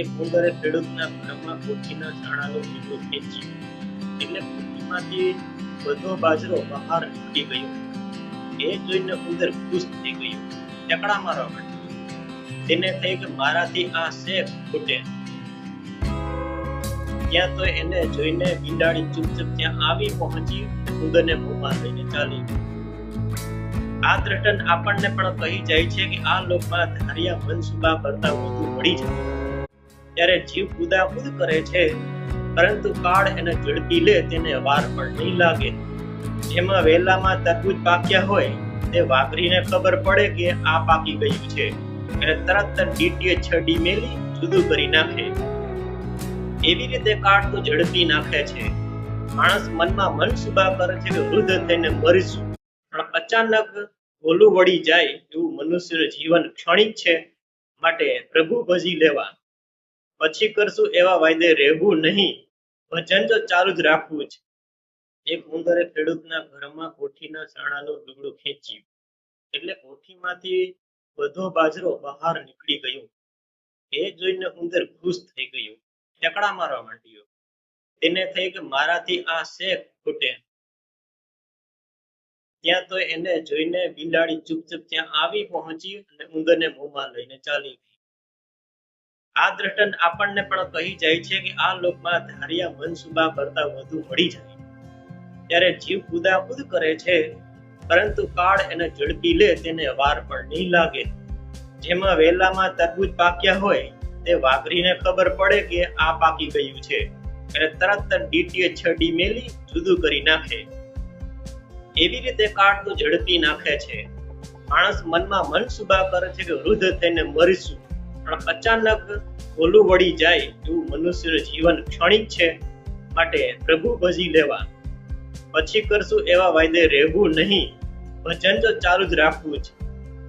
એક ઉંદરે ખેડૂતના ઘરમાં કોઠીના ઝાડાનો પીલું ખેંચ્યું એટલે કોઠીમાંથી બધો બાજરો બહાર નીકળી ગયો. એ જોઈને ઉંદર ખુશ થઈ ગયો. ટેકડા મારવા માંડ્યો તેને થઈ કે મારાથી આ શેખ ખૂટે. ત્યાં તો એને જોઈને બિંડાળી ચૂપચાપ ત્યાં આવી પહોંચી ઉંદરને મોંમાં લઈને ચાલી આ દ્રષ્ટન આપણને પણ કહી જાય છે કે આ લોકમાં ધાર્યા મનસુબા કરતા વધુ મળી જાય. ત્યારે જીવ કુદાકુદ કરે છે. પરંતુ કાળ એને ઝડપી લે તેને વાર પણ નહીં લાગે. જેમાં વેલામાં તરબૂજ પાક્યા હોય, તે વાપરીને ખબર પડે કે આ પાકી ગયું છે. એટલે તરત ડીટીએ છડી મેલી, જુદું કરી નાખે. એવી રીતે કાળ તો ઝડપી નાખે છે. માણસ મનમાં મનસુબા કરે છે કે વૃદ્ધ થઈને મરીશું. પણ અચાનક ઓલું વળી જાય એવું મનુષ્યનું જીવન ક્ષણિક છે. માટે પ્રભુ ભજી લેવા. પછી કરશું એવા વાયદે રહેવું નહીં. ભજન તો ચાલુ જ રાખવું છે. એક ઉંદરે ખેડૂતના ઘરમાં કોઠીના છાણાનું દુગડું ખેંચ્યું. એટલે કોઠીમાંથી બધો બાજરો બહાર નીકળી ગયો. એ જોઈને ઉંદર ખુશ થઈ ગયું. ઠેકડા મારવા માંડ્યો. તેને થઈ કે મારાથી આ શેખ ખૂટે. ત્યાં તો એને જોઈને બિલાડી ચૂપચાપ ત્યાં આવી પહોંચી અને ઉંદરને મોંમાં લઈને ચાલી ગઈ. આ દ્રષ્ટન આપણને પણ કહી જાય છે કે આ લોકમાં ધાર્યા મનસુબા કરતા વધુ મળી જાય. ત્યારે જીવ કુદાકુદ કરે છે, પરંતુ કાળ એને ઝડપી લે તેને વાર પણ નહીં લાગે. જેમાં વેલામાં તરબૂચ પાક્યા હોય, તે વાઘરીને ખબર પડે કે આ પાકી ગયું છે. એટલે તરત જ ડીટીએ છડી મેલી, જુદું કરી નાખે. એવી રીતે કાળ તો ઝડપી નાખે છે. માણસ મનમાં મનસુબા કરે છે કે વૃદ્ધ થઈને મરીશું. પણ અચાનક ઓલું વળી જાય એવું મનુષ્યનું જીવન ક્ષણિક છે માટે પ્રભુ ભજી લેવા. પછી કરશું એવા વાયદે રહેવું નહીં. ભજન તો ચાલુ જ રાખવું છે